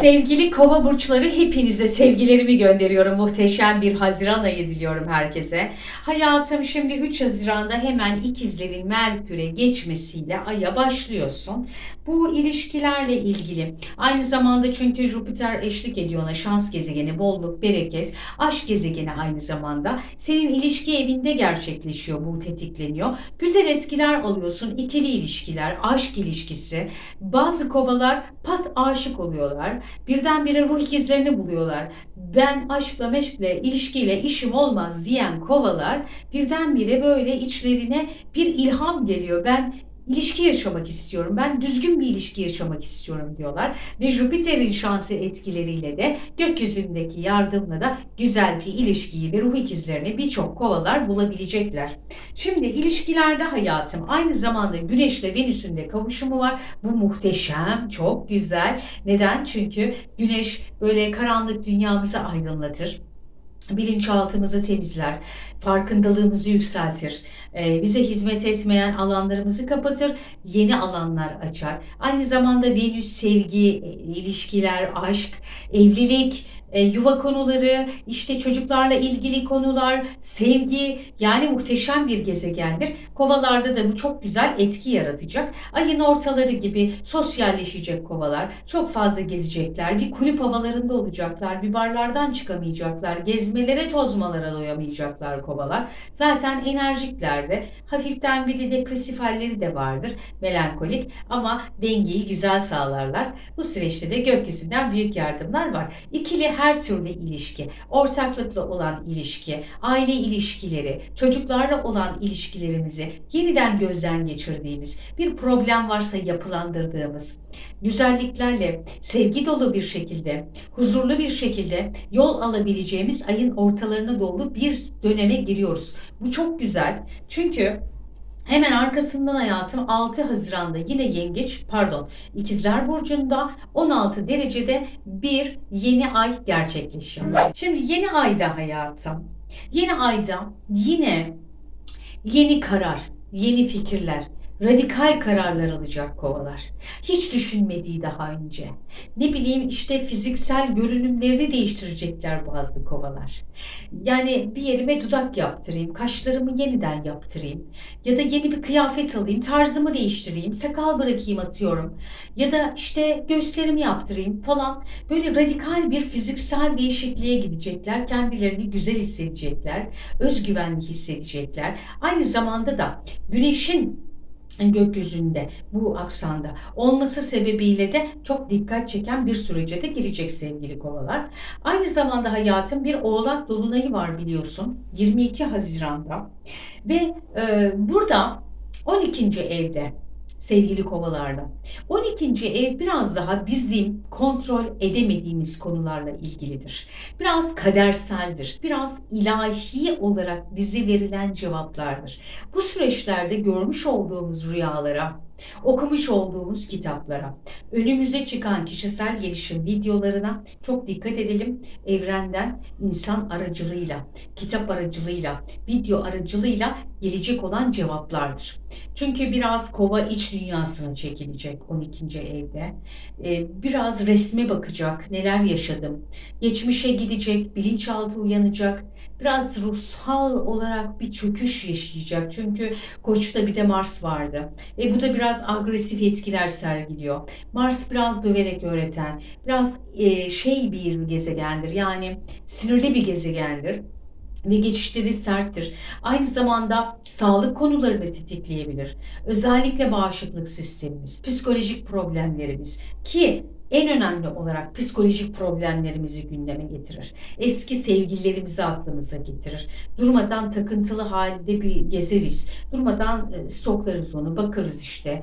Sevgili kova burçları hepinize sevgilerimi gönderiyorum. Muhteşem bir Haziran ayı diliyorum herkese. Hayatım şimdi 3 Haziran'da hemen ikizlerin Merkür'e geçmesiyle aya başlıyorsun. Bu ilişkilerle ilgili. Aynı zamanda çünkü Jüpiter eşlik ediyor ona şans gezegeni, bolluk, bereket, aşk gezegeni aynı zamanda. Senin ilişki evinde gerçekleşiyor bu tetikleniyor. Güzel etkiler alıyorsun. İkili ilişkiler, aşk ilişkisi. Bazı kovalar pat aşık oluyorlar. Birdenbire ruh ikizlerini buluyorlar. Ben aşkla meşkle, ilişkiyle işim olmaz diyen kovalar birdenbire böyle içlerine bir ilham geliyor. Ben ilişki yaşamak istiyorum. Ben düzgün bir ilişki yaşamak istiyorum diyorlar. Ve Jüpiter'in şansı etkileriyle de gökyüzündeki yardımla da güzel bir ilişkiyi ve ruh ikizlerini birçok kovalar bulabilecekler. Şimdi ilişkilerde hayatım aynı zamanda Güneş'le Venüs'ün de kavuşumu var. Bu muhteşem, çok güzel. Neden? Çünkü Güneş böyle karanlık dünyamızı aydınlatır bilinçaltımızı temizler, farkındalığımızı yükseltir, e, bize hizmet etmeyen alanlarımızı kapatır, yeni alanlar açar. Aynı zamanda Venüs sevgi, e, ilişkiler, aşk, evlilik, e, yuva konuları, işte çocuklarla ilgili konular, sevgi yani muhteşem bir gezegendir. Kovalarda da bu çok güzel etki yaratacak. Ayın ortaları gibi sosyalleşecek kovalar, çok fazla gezecekler, bir kulüp havalarında olacaklar, bir barlardan çıkamayacaklar, gezmelere tozmalara doyamayacaklar kovalar. Zaten enerjiklerde hafiften bir de depresif halleri de vardır, melankolik ama dengeyi güzel sağlarlar. Bu süreçte de gökyüzünden büyük yardımlar var. İkili her türlü ilişki, ortaklıkla olan ilişki, aile ilişkileri, çocuklarla olan ilişkilerimizi yeniden gözden geçirdiğimiz, bir problem varsa yapılandırdığımız, güzelliklerle sevgi dolu bir şekilde, huzurlu bir şekilde yol alabileceğimiz ayın ortalarına doğru bir döneme giriyoruz. Bu çok güzel. Çünkü Hemen arkasından hayatım 6 Haziran'da yine yengeç pardon ikizler burcunda 16 derecede bir yeni ay gerçekleşiyor. Şimdi yeni ayda hayatım yeni ayda yine yeni karar, yeni fikirler, radikal kararlar alacak kovalar. Hiç düşünmediği daha önce. Ne bileyim işte fiziksel görünümlerini değiştirecekler bazı kovalar. Yani bir yerime dudak yaptırayım, kaşlarımı yeniden yaptırayım ya da yeni bir kıyafet alayım, tarzımı değiştireyim, sakal bırakayım atıyorum ya da işte göğüslerimi yaptırayım falan. Böyle radikal bir fiziksel değişikliğe gidecekler, kendilerini güzel hissedecekler, özgüvenli hissedecekler. Aynı zamanda da güneşin gökyüzünde bu aksanda olması sebebiyle de çok dikkat çeken bir sürece de girecek sevgili kovalar. Aynı zamanda hayatın bir oğlak dolunayı var biliyorsun 22 Haziran'da ve e, burada 12. evde sevgili kovalarla. 12. ev biraz daha bizim kontrol edemediğimiz konularla ilgilidir. Biraz kaderseldir. Biraz ilahi olarak bize verilen cevaplardır. Bu süreçlerde görmüş olduğumuz rüyalara, okumuş olduğumuz kitaplara, önümüze çıkan kişisel gelişim videolarına çok dikkat edelim. Evrenden insan aracılığıyla, kitap aracılığıyla, video aracılığıyla gelecek olan cevaplardır. Çünkü biraz kova iç dünyasına çekilecek 12. evde. Ee, biraz resme bakacak, neler yaşadım. Geçmişe gidecek, bilinçaltı uyanacak. Biraz ruhsal olarak bir çöküş yaşayacak. Çünkü Koç'ta bir de Mars vardı. Ve bu da biraz agresif etkiler sergiliyor. Mars biraz döverek öğreten, biraz e, şey bir gezegendir. Yani sinirli bir gezegendir ve geçişleri serttir. Aynı zamanda sağlık konuları da tetikleyebilir. Özellikle bağışıklık sistemimiz, psikolojik problemlerimiz ki en önemli olarak psikolojik problemlerimizi gündeme getirir. Eski sevgililerimizi aklımıza getirir. Durmadan takıntılı halde bir gezeriz. Durmadan e, stoklarız onu, bakarız işte.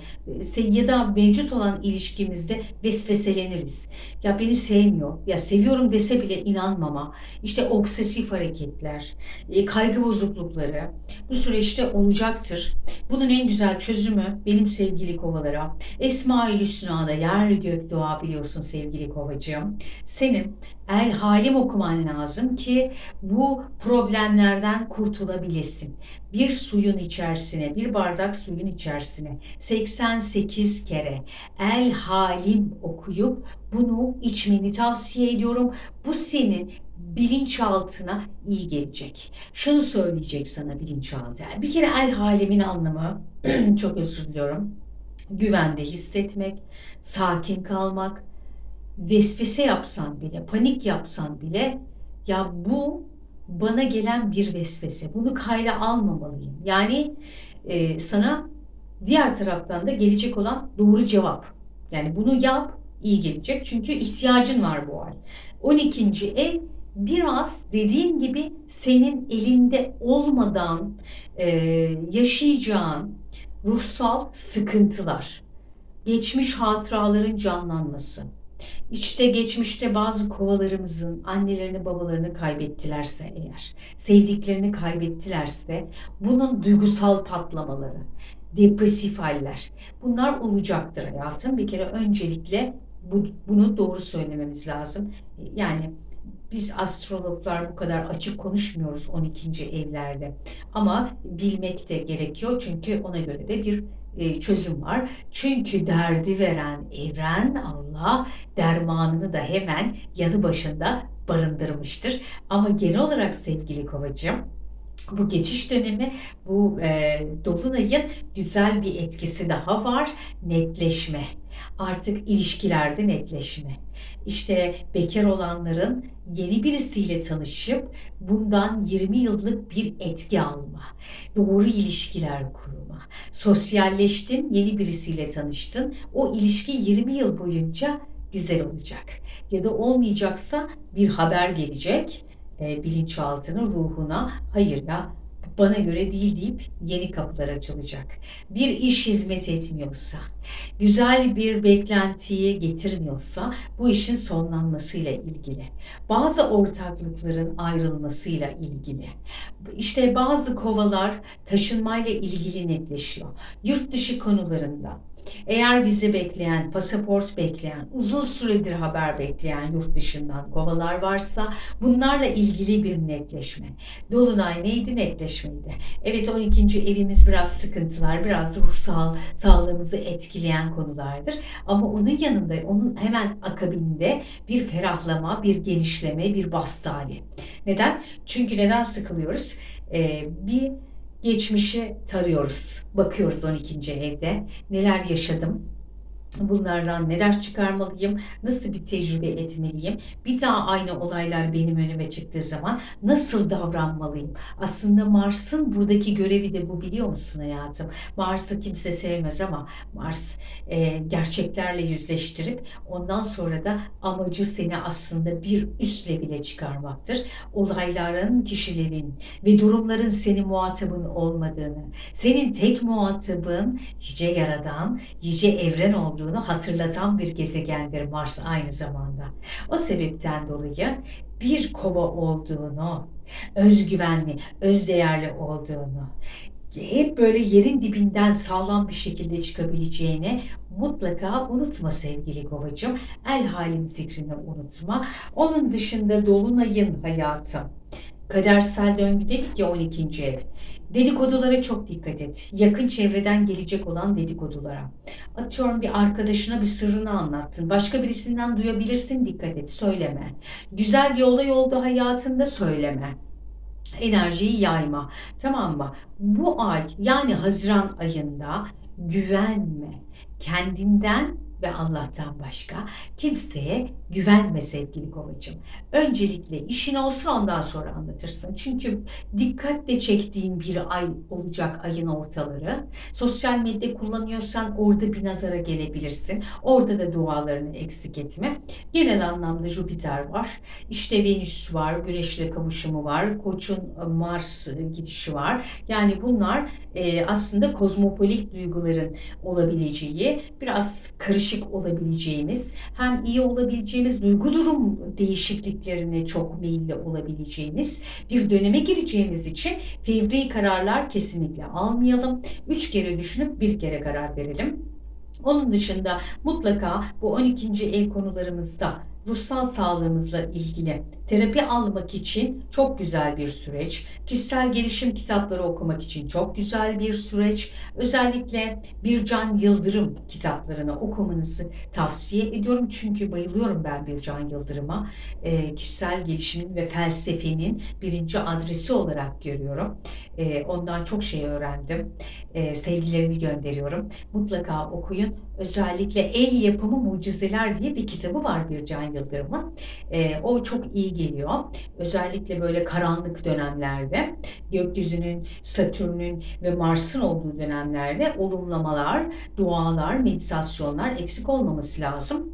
E, Ya da mevcut olan ilişkimizde vesveseleniriz. Ya beni sevmiyor, ya seviyorum dese bile inanmama. İşte obsesif hareketler, e, kaygı bozuklukları bu süreçte olacaktır. Bunun en güzel çözümü benim sevgili kovalara Esma-ül Hüsna'da yer gök dua biliyorsun sevgili kovacığım. Senin el halim okuman lazım ki bu problemlerden kurtulabilesin. Bir suyun içerisine, bir bardak suyun içerisine 88 kere el halim okuyup bunu içmeni tavsiye ediyorum. Bu senin bilinçaltına iyi gelecek. Şunu söyleyecek sana bilinçaltı. Bir kere el halimin anlamı, çok özür diliyorum, güvende hissetmek, sakin kalmak, vesvese yapsan bile, panik yapsan bile ya bu bana gelen bir vesvese. Bunu kayla almamalıyım. Yani e, sana diğer taraftan da gelecek olan doğru cevap. Yani bunu yap, iyi gelecek. Çünkü ihtiyacın var bu ay. 12. ev biraz dediğim gibi senin elinde olmadan e, yaşayacağın ruhsal sıkıntılar, geçmiş hatıraların canlanması. İşte geçmişte bazı kovalarımızın annelerini babalarını kaybettilerse eğer, sevdiklerini kaybettilerse bunun duygusal patlamaları, depresif haller bunlar olacaktır hayatım. Bir kere öncelikle bu, bunu doğru söylememiz lazım. Yani biz astrologlar bu kadar açık konuşmuyoruz 12. evlerde. Ama bilmek de gerekiyor çünkü ona göre de bir e, çözüm var. Çünkü derdi veren evren Allah dermanını da hemen yanı başında barındırmıştır. Ama genel olarak sevgili kovacığım bu geçiş dönemi, bu e, dolunayın güzel bir etkisi daha var. Netleşme. Artık ilişkilerde netleşme. İşte bekar olanların yeni birisiyle tanışıp bundan 20 yıllık bir etki alma. Doğru ilişkiler kurma. Sosyalleştin, yeni birisiyle tanıştın. O ilişki 20 yıl boyunca güzel olacak. Ya da olmayacaksa bir haber gelecek e, bilinçaltına, ruhuna hayır ya bana göre değil deyip yeni kapılar açılacak. Bir iş hizmet etmiyorsa, güzel bir beklentiyi getirmiyorsa bu işin sonlanmasıyla ilgili. Bazı ortaklıkların ayrılmasıyla ilgili. İşte bazı kovalar taşınmayla ilgili netleşiyor. Yurt dışı konularında eğer vize bekleyen, pasaport bekleyen, uzun süredir haber bekleyen yurt dışından kovalar varsa bunlarla ilgili bir netleşme. Dolunay neydi? Netleşmeydi. Evet 12. evimiz biraz sıkıntılar, biraz ruhsal sağlığımızı etkileyen konulardır. Ama onun yanında, onun hemen akabinde bir ferahlama, bir genişleme, bir bastı hali. Neden? Çünkü neden sıkılıyoruz? Ee, bir geçmişi tarıyoruz. Bakıyoruz 12. evde. Neler yaşadım? Bunlardan neler çıkarmalıyım? Nasıl bir tecrübe etmeliyim? Bir daha aynı olaylar benim önüme çıktığı zaman nasıl davranmalıyım? Aslında Mars'ın buradaki görevi de bu biliyor musun hayatım? Mars'ı kimse sevmez ama Mars e, gerçeklerle yüzleştirip ondan sonra da amacı seni aslında bir üst levele çıkarmaktır. Olayların, kişilerin ve durumların senin muhatabın olmadığını, senin tek muhatabın yüce yaradan, yüce evren olduğunu olduğunu hatırlatan bir gezegendir Mars aynı zamanda. O sebepten dolayı bir kova olduğunu, özgüvenli, özdeğerli olduğunu, hep böyle yerin dibinden sağlam bir şekilde çıkabileceğini mutlaka unutma sevgili kovacım. El halim zikrini unutma. Onun dışında dolunayın hayatı. Kadersel döngü dedik ya 12. ev. Dedikodulara çok dikkat et. Yakın çevreden gelecek olan dedikodulara. Atıyorum bir arkadaşına bir sırrını anlattın. Başka birisinden duyabilirsin dikkat et. Söyleme. Güzel bir olay oldu hayatında söyleme enerjiyi yayma. Tamam mı? Bu ay yani Haziran ayında güvenme. Kendinden ve Allah'tan başka kimseye güvenme sevgili kovacım. Öncelikle işin olsun ondan sonra anlatırsın. Çünkü dikkatle çektiğin bir ay olacak ayın ortaları. Sosyal medya kullanıyorsan orada bir nazara gelebilirsin. Orada da dualarını eksik etme. Genel anlamda Jüpiter var. İşte Venüs var. Güneşle kavuşumu var. Koç'un e, Mars gidişi var. Yani bunlar e, aslında kozmopolit duyguların olabileceği biraz karışık olabileceğimiz hem iyi olabileceğimiz duygu durum değişikliklerine çok meyilli olabileceğimiz bir döneme gireceğimiz için fevri kararlar kesinlikle almayalım. Üç kere düşünüp bir kere karar verelim. Onun dışında mutlaka bu 12. ev konularımızda ruhsal sağlığımızla ilgili terapi almak için çok güzel bir süreç. Kişisel gelişim kitapları okumak için çok güzel bir süreç. Özellikle Bircan Yıldırım kitaplarını okumanızı tavsiye ediyorum. Çünkü bayılıyorum ben Bircan Yıldırım'a. Ee, kişisel gelişimin ve felsefenin birinci adresi olarak görüyorum. Ee, ondan çok şey öğrendim. Ee, sevgilerimi gönderiyorum. Mutlaka okuyun. Özellikle El Yapımı Mucizeler diye bir kitabı var Bircan Yıldırım'ın. Ee, o çok iyi geliyor. Özellikle böyle karanlık dönemlerde gökyüzünün, Satürn'ün ve Mars'ın olduğu dönemlerde olumlamalar, dualar, meditasyonlar eksik olmaması lazım.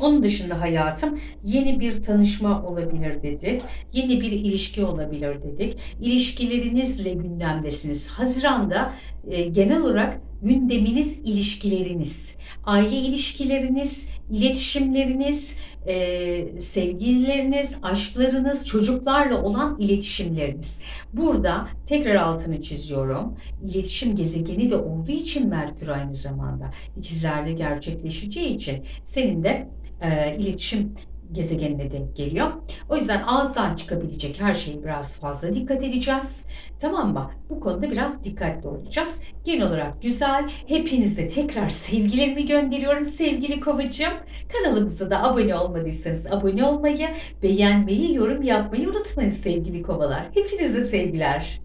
Onun dışında hayatım yeni bir tanışma olabilir dedik. Yeni bir ilişki olabilir dedik. İlişkilerinizle gündemdesiniz. Haziranda e, genel olarak gündeminiz ilişkileriniz. Aile ilişkileriniz, iletişimleriniz, e, sevgilileriniz, aşklarınız, çocuklarla olan iletişimleriniz. Burada tekrar altını çiziyorum. İletişim gezegeni de olduğu için Merkür aynı zamanda ikizlerde gerçekleşeceği için senin de e, iletişim gezegenine denk geliyor. O yüzden ağızdan çıkabilecek her şeye biraz fazla dikkat edeceğiz. Tamam mı? Bu konuda biraz dikkatli olacağız. Genel olarak güzel. Hepinize tekrar sevgilerimi gönderiyorum sevgili kovacığım. Kanalımıza da abone olmadıysanız abone olmayı, beğenmeyi, yorum yapmayı unutmayın sevgili kovalar. Hepinize sevgiler.